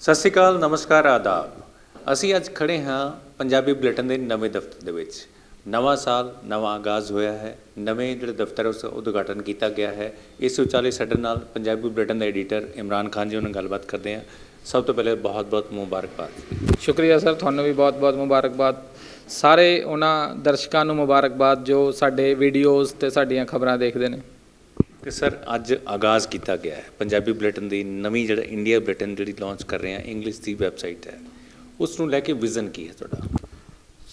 ਸਤਿ ਸ਼੍ਰੀ ਅਕਾਲ, ਨਮਸਕਾਰ, ਆਦਾਬ। ਅਸੀਂ ਅੱਜ ਖੜੇ ਹਾਂ ਪੰਜਾਬੀ ਬੁਲੇਟਿਨ ਦੇ ਨਵੇਂ ਦਫ਼ਤਰ ਦੇ ਵਿੱਚ। ਨਵਾਂ ਸਾਲ, ਨਵਾਂ ਆਗਾਜ਼ ਹੋਇਆ ਹੈ। ਨਵੇਂ ਜਿਹੜੇ ਦਫ਼ਤਰ ਉਸ ਦਾ ਉਦਘਾਟਨ ਕੀਤਾ ਗਿਆ ਹੈ। ਇਸ ਵਿਚਾਲੇ ਸਾਡੇ ਨਾਲ ਪੰਜਾਬੀ ਬੁਲੇਟਿਨ ਦੇ ਐਡੀਟਰ ਇਮਰਾਨ ਖਾਨ ਜੀ, ਉਹਨਾਂ ਨਾਲ ਗੱਲਬਾਤ ਕਰਦੇ ਹਾਂ। ਸਭ ਤੋਂ ਪਹਿਲੇ ਬਹੁਤ-ਬਹੁਤ ਮੁਬਾਰਕਬਾਦ। ਸ਼ੁਕਰੀਆ ਸਰ, ਤੁਹਾਨੂੰ ਵੀ ਬਹੁਤ-ਬਹੁਤ ਮੁਬਾਰਕਬਾਦ। ਸਾਰੇ ਉਹਨਾਂ ਦਰਸ਼ਕਾਂ ਨੂੰ ਮੁਬਾਰਕਬਾਦ ਜੋ ਸਾਡੇ ਵੀਡੀਓਜ਼ ਤੇ ਸਾਡੀਆਂ ਖਬਰਾਂ ਦੇਖਦੇ ਨੇ। ਤੇ ਸਰ ਅੱਜ ਆਗਾਜ਼ ਕੀਤਾ ਗਿਆ ਹੈ। ਪੰਜਾਬੀ ਬੁਲੇਟਿਨ ਦੀ ਨਵੀਂ ਜਿਹੜਾ ਇੰਡੀਆ ਬੁਲੇਟਿਨ ਜਿਹੜੀ ਲਾਂਚ ਕਰ ਰਹੇ ਹਾਂ ਇੰਗਲਿਸ਼ ਦੀ ਵੈਬਸਾਈਟ ਹੈ। ਉਸ ਨੂੰ ਲੈ ਕੇ ਵਿਜ਼ਨ ਕੀ ਹੈ ਤੁਹਾਡਾ?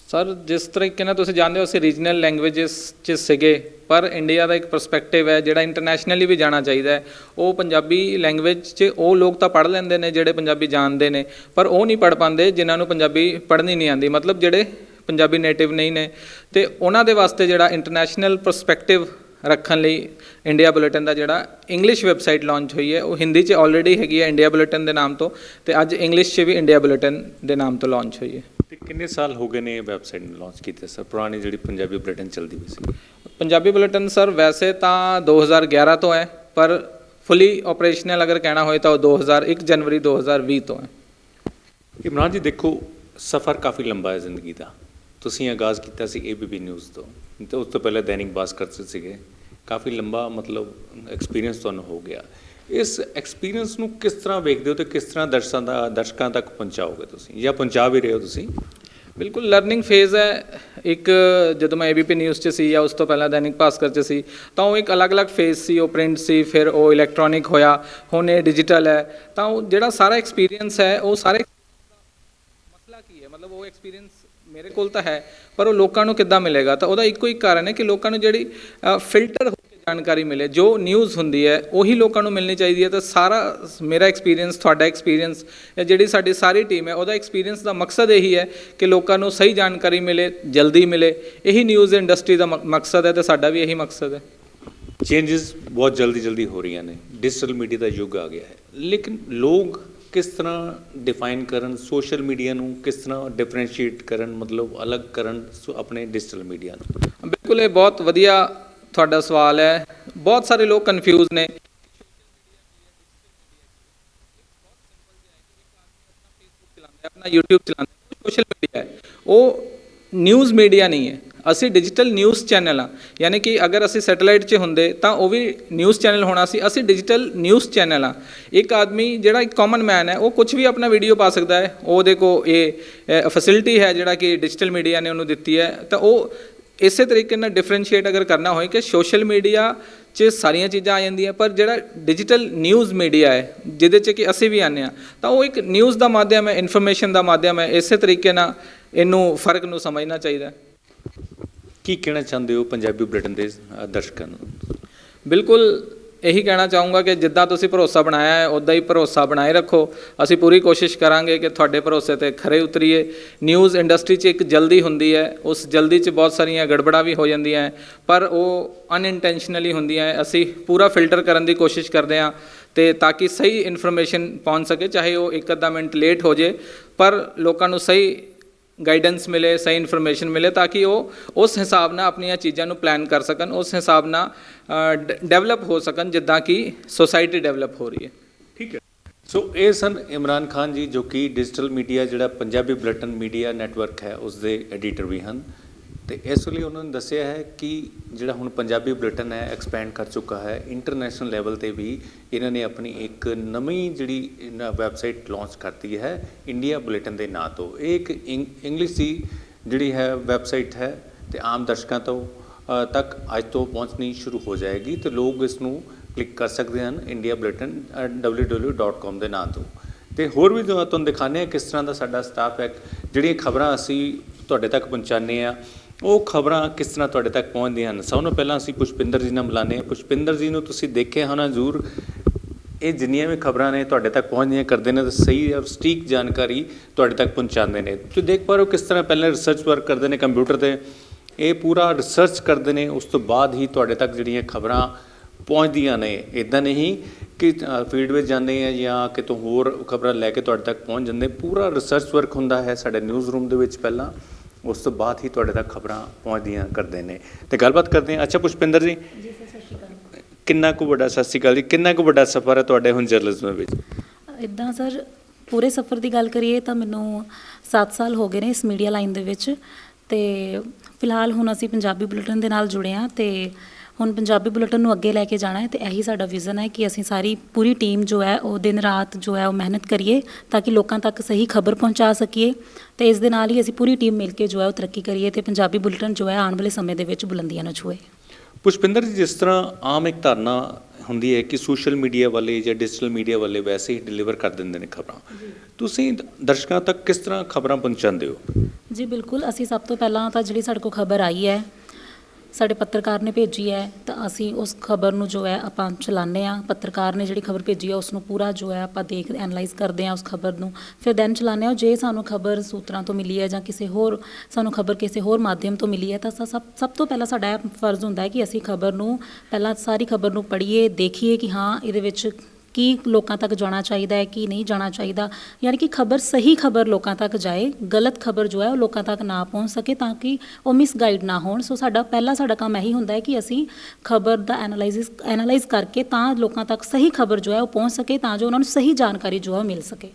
ਸਰ, ਜਿਸ ਤਰੀਕੇ ਨਾਲ ਤੁਸੀਂ ਜਾਣਦੇ ਹੋ, ਅਸੀਂ ਰੀਜਨਲ ਲੈਂਗੁਏਜਸ 'ਚ ਸੀਗੇ, ਪਰ ਇੰਡੀਆ ਦਾ ਇੱਕ ਪਰਸਪੈਕਟਿਵ ਹੈ, ਜਿਹੜਾ ਇੰਟਰਨੈਸ਼ਨਲੀ ਵੀ ਜਾਣਾ ਚਾਹੀਦਾ ਹੈ। ਉਹ ਪੰਜਾਬੀ ਲੈਂਗੁਏਜ 'ਚ ਉਹ ਲੋਕ ਤਾਂ ਪੜ੍ਹ ਲੈਂਦੇ ਨੇ, ਜਿਹੜੇ ਪੰਜਾਬੀ ਜਾਣਦੇ ਨੇ, ਪਰ ਉਹ ਨਹੀਂ ਪੜ੍ਹ ਪਾਉਂਦੇ, ਜਿਨ੍ਹਾਂ ਨੂੰ ਪੰਜਾਬੀ ਪੜ੍ਹਨੀ ਨਹੀਂ ਆਉਂਦੀ। ਮਤਲਬ ਜਿਹੜੇ ਪੰਜਾਬੀ ਨੇਟਿਵ ਨਹੀਂ ਨੇ, ਤੇ ਉਹਨਾਂ ਦੇ ਵਾਸਤੇ ਜਿਹੜਾ ਇੰਟਰਨੈਸ਼ਨਲ ਪਰਸਪੈਕਟਿਵ ਰੱਖਣ ਲਈ ਇੰਡੀਆ ਬੁਲੇਟਿਨ ਦਾ ਜਿਹੜਾ ਇੰਗਲਿਸ਼ ਵੈਬਸਾਈਟ ਲਾਂਚ ਹੋਈ ਹੈ ਉਹ ਹਿੰਦੀ 'ਚ ਆਲਰੇਡੀ ਹੈਗੀ ਹੈ ਇੰਡੀਆ ਬੁਲੇਟਿਨ ਦੇ ਨਾਮ ਤੋਂ ਤੇ ਅੱਜ ਇੰਗਲਿਸ਼ 'ਚ ਵੀ ਇੰਡੀਆ ਬੁਲੇਟਿਨ ਦੇ ਨਾਮ ਤੋਂ ਲਾਂਚ ਹੋਈ ਹੈ। ਤੇ ਕਿੰਨੇ ਸਾਲ ਹੋ ਗਏ ਨੇ ਇਹ ਵੈਬਸਾਈਟ ਨੂੰ ਲਾਂਚ ਕੀਤੇ? ਸਰ ਪੁਰਾਣੀ ਜਿਹੜੀ ਪੰਜਾਬੀ ਬੁਲੇਟਿਨ ਚੱਲਦੀ ਪਈ ਸੀ। ਪੰਜਾਬੀ ਬੁਲੇਟਿਨ ਸਰ ਵੈਸੇ ਤਾਂ 2011 ਤੋਂ ਹੈ ਪਰ ਫੁੱਲੀ ਆਪਰੇਸ਼ਨਲ ਅਗਰ ਕਹਿਣਾ ਹੋਏ ਤਾਂ ਉਹ 2001 ਜਨਵਰੀ 2020 ਤੋਂ ਹੈ। ਇਮਰਾਨ ਜੀ ਦੇਖੋ ਸਫ਼ਰ ਕਾਫੀ ਲੰਬਾ ਹੈ ਜ਼ਿੰਦਗੀ ਦਾ। ਤੁਸੀਂ ਆਗਾਜ਼ ਕੀਤਾ ਸੀ ਏਬੀਪੀ ਨਿਊਜ਼ ਤੋਂ। ਤੇ ਉਸ ਤੋਂ ਪਹਿਲਾਂ ਦੈਨਿਕ ਭਾਸਕਰ 'ਚ ਸੀਗੇ। ਕਾਫੀ ਲੰਬਾ ਮਤਲਬ ਐਕਸਪੀਰੀਅੰਸ ਤੁਹਾਨੂੰ ਹੋ ਗਿਆ। ਇਸ ਐਕਸਪੀਰੀਅੰਸ ਨੂੰ ਕਿਸ ਤਰ੍ਹਾਂ ਵੇਖਦੇ ਹੋ ਤੇ ਕਿਸ ਤਰ੍ਹਾਂ ਦਰਸ਼ਕਾਂ ਦਾ, ਦਰਸ਼ਕਾਂ ਤੱਕ ਪਹੁੰਚਾਓਗੇ ਤੁਸੀਂ ਜਾਂ ਪਹੁੰਚਾ ਵੀ ਰਹੇ ਹੋ ਤੁਸੀਂ? ਬਿਲਕੁਲ ਲਰਨਿੰਗ ਫੇਜ਼ ਹੈ। ਇੱਕ ਜਦੋਂ ਮੈਂ ABP ਨਿਊਜ਼ 'ਚ ਸੀ ਜਾਂ ਉਸ ਤੋਂ ਪਹਿਲਾਂ ਦੈਨਿਕ ਭਾਸਕਰ 'ਚ ਸੀ, ਤਾਂ ਉਹ ਇੱਕ ਅਲੱਗ-ਅਲੱਗ ਫੇਜ਼ ਸੀ। ਉਹ ਪ੍ਰਿੰਟ ਸੀ, ਫਿਰ ਉਹ ਇਲੈਕਟ੍ਰੋਨਿਕ ਹੋਇਆ, ਹੁਣ ਇਹ ਡਿਜੀਟਲ ਹੈ। ਤਾਂ ਉਹ ਜਿਹੜਾ ਸਾਰਾ ਐਕਸਪੀਰੀਅੰਸ ਹੈ, ਉਹ ਸਾਰੇ ਮਸਲਾ ਕੀ ਹੈ? ਮਤਲਬ ਉਹ ਐਕਸਪੀਰੀਅੰਸ ਮੇਰੇ ਕੋਲ ਤਾਂ ਹੈ, ਪਰ ਉਹ ਲੋਕਾਂ ਨੂੰ ਕਿੱਦਾਂ ਮਿਲੇਗਾ? ਤਾਂ ਉਹਦਾ ਇੱਕੋ ਹੀ ਕਾਰਨ ਹੈ ਕਿ ਲੋਕਾਂ ਨੂੰ ਜਿਹੜੀ ਫਿਲਟਰ ਹੋ ਕੇ ਜਾਣਕਾਰੀ ਮਿਲੇ, ਜੋ ਨਿਊਜ਼ ਹੁੰਦੀ ਹੈ, ਉਹੀ ਲੋਕਾਂ ਨੂੰ ਮਿਲਣੀ ਚਾਹੀਦੀ ਹੈ। ਤਾਂ ਸਾਰਾ ਮੇਰਾ ਐਕਸਪੀਰੀਅੰਸ ਤੁਹਾਡਾ ਐਕਸਪੀਰੀਅੰਸ ਜਿਹੜੀ ਸਾਡੀ ਸਾਰੀ ਟੀਮ ਹੈ, ਉਹਦਾ ਐਕਸਪੀਰੀਅੰਸ ਦਾ ਮਕਸਦ ਇਹੀ ਹੈ ਕਿ ਲੋਕਾਂ ਨੂੰ ਸਹੀ ਜਾਣਕਾਰੀ ਮਿਲੇ, ਜਲਦੀ ਮਿਲੇ। ਇਹੀ ਨਿਊਜ਼ ਇੰਡਸਟਰੀ ਦਾ ਮ- ਮਕਸਦ ਹੈ ਤੇ ਸਾਡਾ ਵੀ ਇਹੀ ਮਕਸਦ ਹੈ। ਚੇਂਜਸ ਬਹੁਤ ਜਲਦੀ ਜਲਦੀ ਹੋ ਰਹੀਆਂ ਨੇ। ਡਿਜੀਟਲ ਮੀਡੀਆ ਦਾ ਯੁੱਗ ਆ ਗਿਆ ਹੈ। ਲੇਕਿਨ ਲੋਕ ਕਿਸ ਤਰ੍ਹਾਂ ਡਿਫਾਈਨ ਕਰਨ ਸੋਸ਼ਲ ਮੀਡੀਆ ਨੂੰ ਕਿਸ ਤਰ੍ਹਾਂ ਡਿਫਰੈਂਸ਼ੀਏਟ ਕਰਨ, ਮਤਲਬ ਅਲੱਗ ਕਰਨ ਸੋ ਆਪਣੇ ਡਿਜੀਟਲ ਮੀਡੀਆ ਨੂੰ? ਬਿਲਕੁਲ, ਇਹ ਬਹੁਤ ਵਧੀਆ ਤੁਹਾਡਾ ਸਵਾਲ ਹੈ। ਬਹੁਤ ਸਾਰੇ ਲੋਕ ਕਨਫਿਊਜ਼ ਨੇ। ਆਪਣਾ YouTube ਚਲਾਉਂਦਾ ਸੋਸ਼ਲ ਮੀਡੀਆ ਹੈ। ਉਹ ਨਿਊਜ਼ ਮੀਡੀਆ ਨਹੀਂ ਹੈ। ਅਸੀਂ ਡਿਜੀਟਲ ਨਿਊਜ਼ ਚੈਨਲ ਆ। ਯਾਨੀ ਕਿ ਅਗਰ ਅਸੀਂ ਸੈਟੇਲਾਈਟ 'ਚ ਹੁੰਦੇ, ਤਾਂ ਉਹ ਵੀ ਨਿਊਜ਼ ਚੈਨਲ ਹੋਣਾ ਸੀ। ਅਸੀਂ ਡਿਜੀਟਲ ਨਿਊਜ਼ ਚੈਨਲ ਆ। ਇੱਕ ਆਦਮੀ ਜਿਹੜਾ ਇੱਕ ਕਾਮਨ ਮੈਨ ਹੈ, ਉਹ ਕੁਝ ਵੀ ਆਪਣਾ ਵੀਡੀਓ ਪਾ ਸਕਦਾ ਹੈ। ਉਹਦੇ ਕੋ ਇਹ ਫੈਸਿਲਿਟੀ ਹੈ ਜਿਹੜਾ ਕਿ ਡਿਜੀਟਲ ਮੀਡੀਆ ਨੇ ਉਹਨੂੰ ਦਿੱਤੀ ਹੈ। ਤਾਂ ਉਹ ਇਸੇ ਤਰੀਕੇ ਨਾਲ ਡਿਫਰੈਂਸ਼ੀਏਟ ਅਗਰ ਕਰਨਾ ਹੋਏ ਕਿ ਸੋਸ਼ਲ ਮੀਡੀਆ 'ਚ ਸਾਰੀਆਂ ਚੀਜ਼ਾਂ ਆ ਜਾਂਦੀਆਂ, ਪਰ ਜਿਹੜਾ ਡਿਜੀਟਲ ਨਿਊਜ਼ ਮੀਡੀਆ ਹੈ, ਜਿਹਦੇ 'ਚ ਕਿ ਅਸੀਂ ਵੀ ਆਨੇ ਆ ਤਾਂ ਉਹ ਇੱਕ ਨਿਊਜ਼ ਦਾ ਮਾਧਿਅਮ ਹੈ ਇਨਫੋਰਮੇਸ਼ਨ ਦਾ ਮਾਧਿਅਮ ਹੈ। ਇਸੇ ਤਰੀਕੇ ਨਾਲ ਇਹਨੂੰ ਫ਼ਰਕ ਨੂੰ ਸਮਝਣਾ ਚਾਹੀਦਾ ਕੀ ਕਹਿਣਾ ਚਾਹੁੰਦੇ ਹੋ ਪੰਜਾਬੀ ਬ੍ਰਿਟਨ ਦੇ ਦਰਸ਼ਕਾਂ ਨੂੰ? ਬਿਲਕੁਲ ਇਹੀ ਕਹਿਣਾ ਚਾਹੂੰਗਾ ਕਿ ਜਿੱਦਾਂ ਤੁਸੀਂ ਭਰੋਸਾ ਬਣਾਇਆ ਹੈ ਉਦਾਂ ਹੀ ਭਰੋਸਾ ਬਣਾਏ ਰੱਖੋ। ਅਸੀਂ ਪੂਰੀ ਕੋਸ਼ਿਸ਼ ਕਰਾਂਗੇ ਕਿ ਤੁਹਾਡੇ ਭਰੋਸੇ ਤੇ ਖਰੇ ਉਤਰੀਏ। ਨਿਊਜ਼ ਇੰਡਸਟਰੀ 'ਚ ਇੱਕ ਜਲਦੀ ਹੁੰਦੀ ਹੈ, ਉਸ ਜਲਦੀ 'ਚ ਬਹੁਤ ਸਾਰੀਆਂ ਗੜਬੜਾਂ ਵੀ ਹੋ ਜਾਂਦੀਆਂ ਹੈ, ਪਰ ਉਹ ਅਨਇੰਟੈਂਸ਼ਨਲੀ ਹੁੰਦੀਆਂ ਹੈ। ਅਸੀਂ ਪੂਰਾ ਫਿਲਟਰ ਕਰਨ ਦੀ ਕੋਸ਼ਿਸ਼ ਕਰਦੇ ਹਾਂ ਤੇ ਤਾਂ ਕਿ ਸਹੀ ਇਨਫੋਰਮੇਸ਼ਨ ਪਹੁੰਚ ਸਕੇ, ਚਾਹੇ ਉਹ ਇੱਕ ਅੱਧਾ ਮਿੰਟ ਲੇਟ ਹੋ ਜੇ, ਪਰ ਲੋਕਾਂ ਨੂੰ ਸਹੀ ਗਾਈਡੈਂਸ ਮਿਲੇ, ਸਹੀ ਇਨਫੋਰਮੇਸ਼ਨ ਮਿਲੇ ਤਾਂ ਕਿ ਉਹ ਉਸ ਹਿਸਾਬ ਨਾਲ ਆਪਣੀਆਂ ਚੀਜ਼ਾਂ ਨੂੰ ਪਲਾਨ ਕਰ ਸਕਣ, ਉਸ ਹਿਸਾਬ ਨਾਲ ਡਿਵੈਲਪ ਹੋ ਸਕਣ ਜਿੱਦਾਂ ਕਿ ਸੋਸਾਇਟੀ ਡਿਵੈਲਪ ਹੋ ਰਹੀ ਹੈ। ਠੀਕ ਹੈ। ਸੋ ਇਹ ਸਨ ਇਮਰਾਨ ਖਾਨ ਜੀ ਜੋ ਕਿ ਡਿਜੀਟਲ ਮੀਡੀਆ ਜਿਹੜਾ ਪੰਜਾਬੀ ਬੁਲੇਟਿਨ ਮੀਡੀਆ ਨੈਟਵਰਕ ਹੈ ਉਸ ਦੇ ਐਡੀਟਰ ਵੀ ਹਨ। ਅਤੇ ਇਸ ਲਈ ਉਹਨਾਂ ਨੇ ਦੱਸਿਆ ਹੈ ਕਿ ਜਿਹੜਾ ਹੁਣ ਪੰਜਾਬੀ ਬੁਲੇਟਿਨ ਹੈ, ਐਕਸਪੈਂਡ ਕਰ ਚੁੱਕਾ ਹੈ। ਇੰਟਰਨੈਸ਼ਨਲ ਲੈਵਲ ਤੇ ਵੀ ਇਹਨਾਂ ਨੇ ਆਪਣੀ ਇੱਕ ਨਵੀਂ ਜਿਹੜੀ ਵੈਬਸਾਈਟ ਲਾਂਚ ਕਰਤੀ ਹੈ, ਇੰਡੀਆ ਬੁਲੇਟਿਨ ਦੇ ਨਾਂ ਤੋਂ। ਇਹ ਇੱਕ ਇੰਗ- ਇੰਗਲਿਸ਼ ਦੀ ਜਿਹੜੀ ਹੈ ਵੈਬਸਾਈਟ ਹੈ ਤੇ ਆਮ ਦਰਸ਼ਕਾਂ ਤੋਂ ਤੱਕ ਅੱਜ ਤੋਂ ਪਹੁੰਚਣੀ ਸ਼ੁਰੂ ਹੋ ਜਾਏਗੀ ਤੇ ਲੋਕ ਇਸ ਨੂੰ ਕਲਿੱਕ ਕਰ ਸਕਦੇ ਹਨ ਇੰਡੀਆ ਬੁਲੇਟਿਨ www.com ਦੇ ਨਾਂ ਤੋਂ। ਤੇ ਹੋਰ ਵੀ ਤੁਹਾਨੂੰ ਦਿਖਾਣੇ ਆ ਕਿਸ ਤਰ੍ਹਾਂ ਦਾ ਸਾਡਾ ਸਟਾਫ ਹੈ, ਜਿਹੜੀਆਂ ਖਬਰਾਂ ਅਸੀਂ ਤੁਹਾਡੇ ਤੱਕ ਪਹੁੰਚਾਉਂਦੇ ਆ ਉਹ ਖਬਰਾਂ ਕਿਸ ਤਰ੍ਹਾਂ ਤੁਹਾਡੇ ਤੱਕ ਪਹੁੰਚਦੀਆਂ ਹਨ? ਸਭ ਤੋਂ ਪਹਿਲਾਂ ਅਸੀਂ ਪੁਸ਼ਪਿੰਦਰ ਜੀ ਨਾਲ ਮਿਲਾਨੇ ਹਾਂ। ਪੁਸ਼ਪਿੰਦਰ ਜੀ ਨੂੰ ਤੁਸੀਂ ਦੇਖਿਆ ਹੋਣਾ ਜ਼ਰੂਰ, ਇਹ ਜਿੰਨੀਆਂ ਵੀ ਖਬਰਾਂ ਨੇ ਤੁਹਾਡੇ ਤੱਕ ਪਹੁੰਚਦੀਆਂ ਕਰਦੇ ਨੇ ਤੇ ਸਹੀ ਔਰ ਸਟੀਕ ਜਾਣਕਾਰੀ ਤੁਹਾਡੇ ਤੱਕ ਪਹੁੰਚਾਉਂਦੇ ਨੇ। ਤੁਸੀਂ ਦੇਖ ਪਾ ਰਹੇ ਹੋ ਕਿਸ ਤਰ੍ਹਾਂ ਪਹਿਲਾਂ ਰਿਸਰਚ ਵਰਕ ਕਰਦੇ ਨੇ ਕੰਪਿਊਟਰ ਤੇ। ਇਹ ਪੂਰਾ ਰਿਸਰਚ ਕਰਦੇ ਨੇ, ਉਸ ਤੋਂ ਬਾਅਦ ਹੀ ਤੁਹਾਡੇ ਤੱਕ ਜਿਹੜੀਆਂ ਖਬਰਾਂ ਪਹੁੰਚਦੀਆਂ ਨੇ। ਇਦਾਂ ਨਹੀਂ ਕਿ ਫੀਲਡ ਵਿੱਚ ਜਾਂਦੇ ਆ ਜਾਂ ਕਿਤੋਂ ਹੋਰ ਖਬਰਾਂ ਲੈ ਕੇ ਤੁਹਾਡੇ ਤੱਕ ਪਹੁੰਚ ਜਾਂਦੇ। ਪੂਰਾ ਰਿਸਰਚ ਵਰਕ ਹੁੰਦਾ ਹੈ ਸਾਡੇ ਨਿਊਜ਼ ਰੂਮ ਦੇ ਵਿੱਚ ਪਹਿਲਾਂ। ਉਸ ਤੋਂ ਬਾਅਦ ਹੀ ਤੁਹਾਡੇ ਤੱਕ ਖਬਰਾਂ ਪਹੁੰਚਦੀਆਂ ਕਰਦੇ ਨੇ। ਤੇ ਗੱਲਬਾਤ ਕਰਦੇ ਹਾਂ। ਅੱਛਾ ਪੁਸ਼ਪਿੰਦਰ ਜੀ। ਜੀ ਸਰ ਸਤਿ ਸ਼੍ਰੀ ਅਕਾਲ। ਕਿੰਨਾ ਕੁ ਵੱਡਾ ਸਤਿ ਸ਼੍ਰੀ ਅਕਾਲ ਜੀ। ਕਿੰਨਾ ਕੁ ਵੱਡਾ ਸਫ਼ਰ ਹੈ ਤੁਹਾਡੇ ਹੁਣ ਜਰਨਲਿਜ਼ਮ ਵਿੱਚ? ਇਦਾਂ ਸਰ ਪੂਰੇ ਸਫ਼ਰ ਦੀ ਗੱਲ ਕਰੀਏ ਤਾਂ ਮੈਨੂੰ 7 ਸਾਲ ਹੋ ਗਏ ਨੇ ਇਸ ਮੀਡੀਆ ਲਾਈਨ ਦੇ ਵਿੱਚ। ਤੇ ਫਿਲਹਾਲ ਹੁਣ ਅਸੀਂ ਪੰਜਾਬੀ ਬੁਲੇਟਿਨ ਦੇ ਨਾਲ ਜੁੜੇ ਹਾਂ ਤੇ ਹੁਣ ਪੰਜਾਬੀ ਬੁਲੇਟਿਨ ਨੂੰ ਅੱਗੇ ਲੈ ਕੇ ਜਾਣਾ ਹੈ ਤੇ ਇਹੀ ਸਾਡਾ ਵਿਜ਼ਨ ਹੈ ਕਿ ਅਸੀਂ ਸਾਰੀ ਪੂਰੀ ਟੀਮ ਜੋ ਹੈ ਉਹ ਦਿਨ ਰਾਤ ਜੋ ਹੈ ਉਹ ਮਿਹਨਤ ਕਰੀਏ ਤਾਂ ਕਿ ਲੋਕਾਂ ਤੱਕ ਸਹੀ ਖਬਰ ਪਹੁੰਚਾ ਸਕੀਏ ਤੇ ਇਸ ਦੇ ਨਾਲ ਹੀ ਅਸੀਂ ਪੂਰੀ ਟੀਮ ਮਿਲ ਕੇ ਜੋ ਹੈ ਉਹ ਤਰੱਕੀ ਕਰੀਏ ਤੇ ਪੰਜਾਬੀ ਬੁਲੇਟਿਨ ਜੋ ਹੈ ਆਉਣ ਵਾਲੇ ਸਮੇਂ ਦੇ ਵਿੱਚ ਬੁਲੰਦੀਆਂ ਨੂੰ ਛੂਏ ਪੁਸ਼ਪਿੰਦਰ ਜੀ ਜਿਸ ਤਰ੍ਹਾਂ ਆਮ ਇੱਕ ਧਾਰਨਾ ਹੁੰਦੀ ਹੈ ਕਿ ਸੋਸ਼ਲ ਮੀਡੀਆ ਵਾਲੇ ਜਾਂ ਡਿਜੀਟਲ ਮੀਡੀਆ ਵਾਲੇ ਵੈਸੇ ਹੀ ਡਿਲੀਵਰ ਕਰ ਦਿੰਦੇ ਨੇ ਖਬਰਾਂ। ਤੁਸੀਂ ਦਰਸ਼ਕਾਂ ਤੱਕ ਕਿਸ ਤਰ੍ਹਾਂ ਖਬਰਾਂ ਪਹੁੰਚਾਉਂਦੇ ਹੋ? ਜੀ ਬਿਲਕੁਲ। ਅਸੀਂ ਸਭ ਤੋਂ ਪਹਿਲਾਂ ਤਾਂ ਜਿਹੜੀ ਸਾਡੇ ਕੋਲ ਖਬਰ ਆਈ ਹੈ ਸਾਡੇ ਪੱਤਰਕਾਰ ਨੇ ਭੇਜੀ ਹੈ, ਤਾਂ ਅਸੀਂ ਉਸ ਖਬਰ ਨੂੰ ਜੋ ਹੈ ਆਪਾਂ ਚਲਾਉਂਦੇ ਆ ਪੱਤਰਕਾਰ ਨੇ ਜਿਹੜੀ ਖਬਰ ਭੇਜੀ ਹੈ ਉਸ ਨੂੰ ਪੂਰਾ ਜੋ ਹੈ ਆਪਾਂ ਦੇਖ ਐਨਲਾਈਜ਼ ਕਰਦੇ ਆ ਉਸ ਖਬਰ ਨੂੰ। ਫਿਰ ਦੈਨ ਚਲਾਉਂਦੇ ਆ ਜੇ ਸਾਨੂੰ ਖਬਰ ਸੂਤਰਾਂ ਤੋਂ ਮਿਲੀ ਹੈ ਜਾਂ ਕਿਸੇ ਹੋਰ, ਸਾਨੂੰ ਖਬਰ ਕਿਸੇ ਹੋਰ ਮਾਧਿਅਮ ਤੋਂ ਮਿਲੀ ਹੈ, ਤਾਂ ਸਭ ਸਭ ਤੋਂ ਪਹਿਲਾਂ ਸਾਡਾ ਇਹ ਫਰਜ਼ ਹੁੰਦਾ ਹੈ ਕਿ ਅਸੀਂ ਖਬਰ ਨੂੰ ਪਹਿਲਾਂ ਸਾਰੀ ਖਬਰ ਨੂੰ ਪੜ੍ਹੀਏ, ਦੇਖੀਏ ਕਿ ਹਾਂ ਇਹਦੇ ਵਿੱਚ ਕੀ ਲੋਕਾਂ ਤੱਕ ਜਾਣਾ ਚਾਹੀਦਾ ਹੈ ਕੀ ਨਹੀਂ ਜਾਣਾ ਚਾਹੀਦਾ। ਯਾਨੀ ਕਿ ਖਬਰ ਸਹੀ ਖਬਰ ਲੋਕਾਂ ਤੱਕ ਜਾਏ, ਗਲਤ ਖਬਰ ਜੋ ਹੈ ਉਹ ਲੋਕਾਂ ਤੱਕ ਨਾ ਪਹੁੰਚ ਸਕੇ ਤਾਂ ਕਿ ਉਹ ਮਿਸਗਾਈਡ ਨਾ ਹੋਣ। ਸੋ ਸਾਡਾ, ਪਹਿਲਾ ਸਾਡਾ ਕੰਮ ਇਹੀ ਹੁੰਦਾ ਹੈ ਕਿ ਅਸੀਂ ਖਬਰ ਦਾ ਐਨਾਲਾਈਸਿਸ ਐਨਾਲਾਈਜ਼ ਕਰਕੇ ਤਾਂ ਲੋਕਾਂ ਤੱਕ ਸਹੀ ਖਬਰ ਜੋ ਹੈ ਉਹ ਪਹੁੰਚ ਸਕੇ, ਤਾਂ ਜੋ ਉਹਨਾਂ ਨੂੰ ਸਹੀ ਜਾਣਕਾਰੀ ਜੋ ਹੈ ਉਹ ਮਿਲ ਸਕੇ।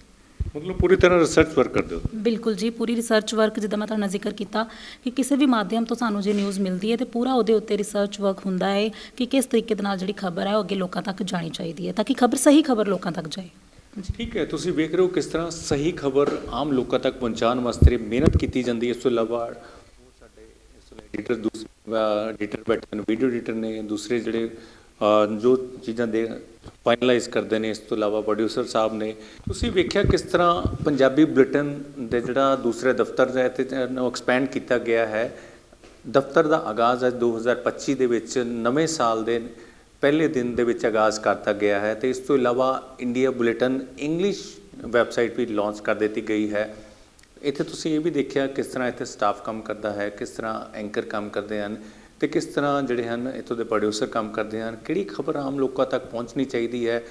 ਮਤਲਬ ਪੂਰੀ ਤਰ੍ਹਾਂ ਰਿਸਰਚ ਵਰਕ ਕਰਦੇ ਹੋ ਬਿਲਕੁਲ ਜੀ ਪੂਰੀ ਰਿਸਰਚ ਵਰਕ ਜਿੱਦਾਂ ਮੈਂ ਤੁਹਾਡੇ ਨਾਲ ਜ਼ਿਕਰ ਕੀਤਾ ਕਿ ਕਿਸੇ ਵੀ ਮਾਧਿਅਮ ਤੋਂ ਸਾਨੂੰ ਜੇ ਨਿਊਜ਼ ਮਿਲਦੀ ਹੈ ਤੇ ਪੂਰਾ ਉਹਦੇ ਉੱਤੇ ਰਿਸਰਚ ਵਰਕ ਹੁੰਦਾ ਹੈ ਕਿ ਕਿਸ ਤਰੀਕੇ ਦੇ ਨਾਲ ਜਿਹੜੀ ਖਬਰ ਹੈ ਉਹ ਅੱਗੇ ਲੋਕਾਂ ਤੱਕ ਜਾਣੀ ਚਾਹੀਦੀ ਹੈ ਤਾਂ ਕਿ ਖਬਰ ਸਹੀ ਖਬਰ ਲੋਕਾਂ ਤੱਕ ਜਾਏ। ਠੀਕ ਹੈ ਤੁਸੀਂ ਵੇਖ ਰਹੇ ਹੋ ਕਿਸ ਤਰ੍ਹਾਂ ਸਹੀ ਖਬਰ ਆਮ ਲੋਕਾਂ ਤੱਕ ਪਹੁੰਚਾਉਣ ਵਾਸਤੇ ਮਿਹਨਤ ਕੀਤੀ ਜਾਂਦੀ ਹੈ। ਇਸ ਤੋਂ ਇਲਾਵਾ ਸਾਡੇ ਇਸ ਐਡੀਟਰ ਦੂਸਰੇ ਐਡੀਟਰ ਬੈਠੇ ਨੇ ਵੀਡੀਓ ਐਡੀਟਰ ਨੇ ਦੂਸਰੇ ਜਿਹੜੇ ਜੋ ਚੀਜ਼ਾਂ ਦੇ ਫਾਈਨਲਾਈਜ਼ ਕਰਦੇ ਨੇ, ਇਸ ਤੋਂ ਇਲਾਵਾ ਪ੍ਰੋਡਿਊਸਰ ਸਾਹਿਬ ਨੇ, ਤੁਸੀਂ ਵੇਖਿਆ ਕਿਸ ਤਰ੍ਹਾਂ ਪੰਜਾਬੀ ਬੁਲੇਟਿਨ ਦੇ ਜਿਹੜਾ ਦੂਸਰੇ ਦਫ਼ਤਰ ਹੈ ਤੇ ਨੂੰ ਐਕਸਪੈਂਡ ਕੀਤਾ ਗਿਆ ਹੈ? ਦਫ਼ਤਰ ਦਾ ਆਗਾਜ਼ ਅੱਜ 2025 ਦੇ ਵਿੱਚ ਨਵੇਂ ਸਾਲ ਦੇ ਪਹਿਲੇ ਦਿਨ ਦੇ ਵਿੱਚ ਆਗਾਜ਼ ਕਰਤਾ ਗਿਆ ਹੈ ਤੇ ਇਸ ਤੋਂ ਇਲਾਵਾ ਇੰਡੀਆ ਬੁਲੇਟਿਨ ਇੰਗਲਿਸ਼ ਵੈਬਸਾਈਟ ਵੀ ਲਾਂਚ ਕਰ ਦਿੱਤੀ ਗਈ ਹੈ। ਇੱਥੇ ਤੁਸੀਂ ਇਹ ਵੀ ਦੇਖਿਆ ਕਿਸ ਤਰ੍ਹਾਂ ਇੱਥੇ ਸਟਾਫ ਕੰਮ ਕਰਦਾ ਹੈ, ਕਿਸ ਤਰ੍ਹਾਂ ਐਂਕਰ ਕੰਮ ਕਰਦੇ ਹਨ? ਤੇ ਕਿਸ ਤਰ੍ਹਾਂ ਜਿਹੜੇ ਹਨ, ਇੱਥੋਂ ਦੇ ਪ੍ਰੋਡਿਊਸਰ ਕੰਮ ਕਰਦੇ ਹਨ, ਕਿਹੜੀ ਖਬਰ ਆਮ ਲੋਕਾਂ ਤੱਕ ਪਹੁੰਚਣੀ ਚਾਹੀਦੀ ਹੈ?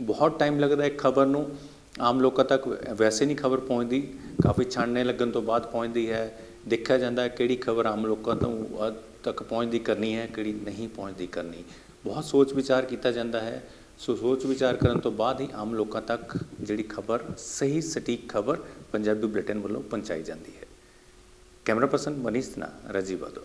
ਬਹੁਤ ਟਾਈਮ ਲੱਗਦਾ ਇੱਕ ਖਬਰ ਨੂੰ। ਆਮ ਲੋਕਾਂ ਤੱਕ ਵੈਸੇ ਨਹੀਂ ਖਬਰ ਪਹੁੰਚਦੀ, ਕਾਫੀ ਛਾਣਨੇ ਲੱਗਣ ਤੋਂ ਬਾਅਦ ਪਹੁੰਚਦੀ ਹੈ। ਦੇਖਿਆ ਜਾਂਦਾ ਹੈ ਕਿਹੜੀ ਖਬਰ ਆਮ ਲੋਕਾਂ ਤੋਂ ਤੱਕ ਪਹੁੰਚਦੀ ਕਰਨੀ ਹੈ, ਕਿਹੜੀ ਨਹੀਂ ਪਹੁੰਚਦੀ ਕਰਨੀ। ਬਹੁਤ ਸੋਚ ਵਿਚਾਰ ਕੀਤਾ ਜਾਂਦਾ ਹੈ। ਸੋ ਸੋਚ ਵਿਚਾਰ ਕਰਨ ਤੋਂ ਬਾਅਦ ਹੀ ਆਮ ਲੋਕਾਂ ਤੱਕ ਜਿਹੜੀ ਖਬਰ, ਸਹੀ ਸਟੀਕ ਖਬਰ ਪੰਜਾਬੀ ਬੁਲੇਟਿਨ ਵੱਲੋਂ ਪਹੁੰਚਾਈ ਜਾਂਦੀ ਹੈ। ਕੈਮਰਾ ਪਰਸਨ ਮਨੀਸ਼ ਨਾ ਰਾਜੀਵ ਬਾਦੋ